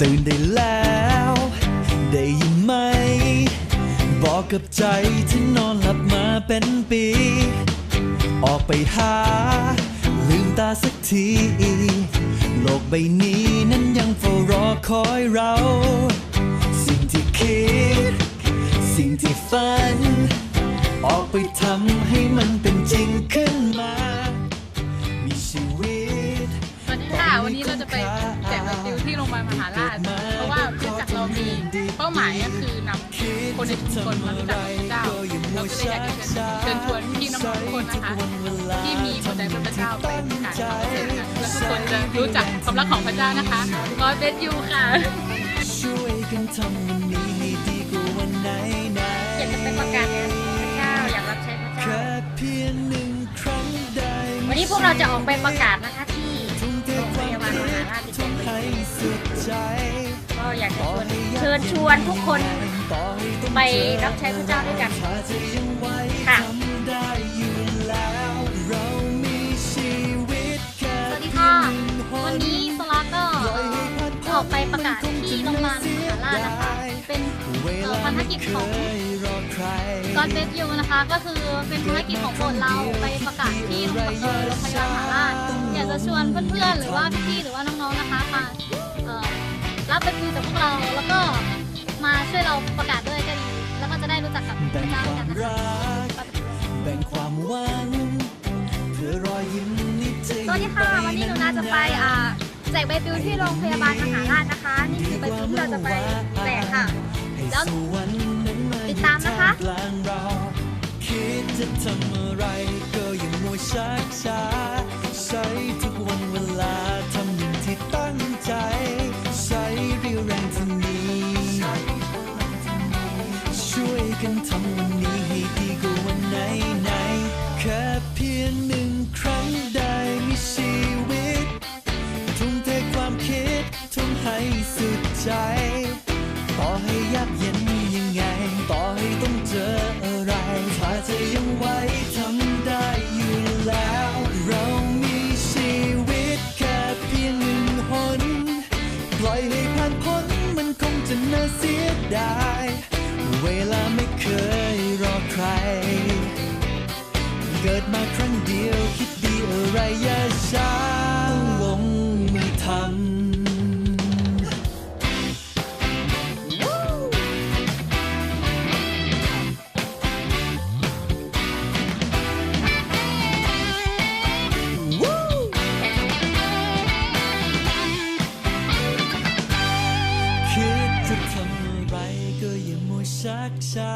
ตื่นได้แล้ว ได้ยินไหม บอกกับใจที่นอนหลับมาเป็นปี ออกไปหา ลืมตาสักที โลกใบนี้นั้นยังเฝ้ารอคอยเรา สิ่งที่คิด สิ่งที่ฝัน ออกไปทำให้มันเป็นจริง เป้าหมายก็คือนำคนในชุมชนมารู้จักพระเจ้าเราก็เลยอยากจะเชิญเชิญชวนพี่น้องทุกคนนะคะที่มีหัวใจเพื่อพระเจ้าไปประกาศข่าวเสร็จกันและทุกคนจะรู้จักความรักของพระเจ้านะคะก็เบสยูค่ะช่วยกันทำวันนี้ให้ดีกว่าวันไหนไหนอยากจะไปประกาศงานพระเจ้าอยากรับใช้พระเจ้าแค่เพียงหนึ่งครั้งได้ไหมวันนี้พวกเราจะออกไปประกาศนะคะ ญชวนทุกคนไปรับใช้พระเจ้าด้วยกันค่ะอยู่แล้วเรามีชีวิตแค่สวัสดีค่ะ วันนี้สลาก็ออกไปประกาศที่โรงพยาบาลมหาราชนะคะ เป็นภารกิจของกอนเบสยูนะคะ ก็คือเป็นภารกิจของโบสถ์เราไปประกาศที่โรงพยาบาลมหาราชอยากจะชวนเพื่อนๆหรือว่าพี่ๆหรือว่าน้องๆนะคะมา ไปคุยกับพวกเรา แล้วก็มาช่วยเราประกาศด้วยก็ดีแล้วก็จะได้รู้จักกับพแบ่ระเจ้าวยวากันนะคะก แบ่งความหวังเพื่อรอยยิ้มนี้จะสวัสดีค่ะ วันนี้หนูนาจะไปอ่าแจกใบปลิวที่โรงพยาบาลมหาราชนะคะ นี่คือใบปลิวที่เราจะไปแจกค่ะแล้วติดตามนะคะกลางเราคิดจะทำอะไรก็ยังมัวชักช้าใช้เว สุดใจ ต่อให้ยากเย็นยังไง ต่อให้ต้องเจออะไร ถ้าเธอยังไหวทำได้อยู่แล้ว เรามีชีวิตแค่เพียงหนึ่งหนปล่อยให้ผ่านพ้นมันคงจะน่าเสียดาย เวลาไม่เคยรอใคร เกิดมาครั้งเดียวคิดดีอะไรอย่าช้า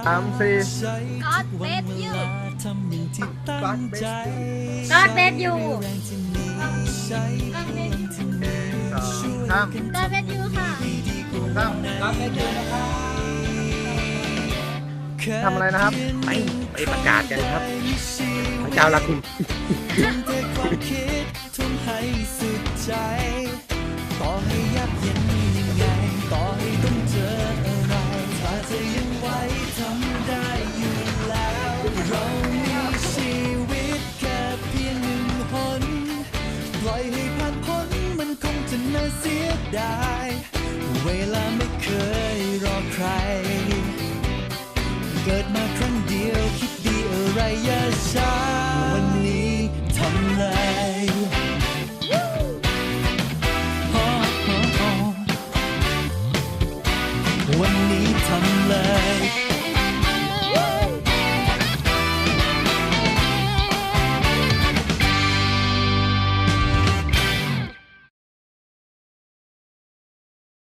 สามสี่ใช้ทุกวันเวลาทำอย่างที่ตั้งใจ God bless you ใช้แรงที่มีใช้พลังที่มีช่วยครับกันกอนเบสยูค่ะดีกว่าวันไหนทำอะไรนะครับ ไปไปประกาศกันครับพระเจ้ารักคุณ ล่อยให้ผ่านพ้นมันคงจะน่าเสียดาย เวลาไม่เคยรอใคร เกิดมาครั้งเดียวคิดดีอะไรอย่าช้า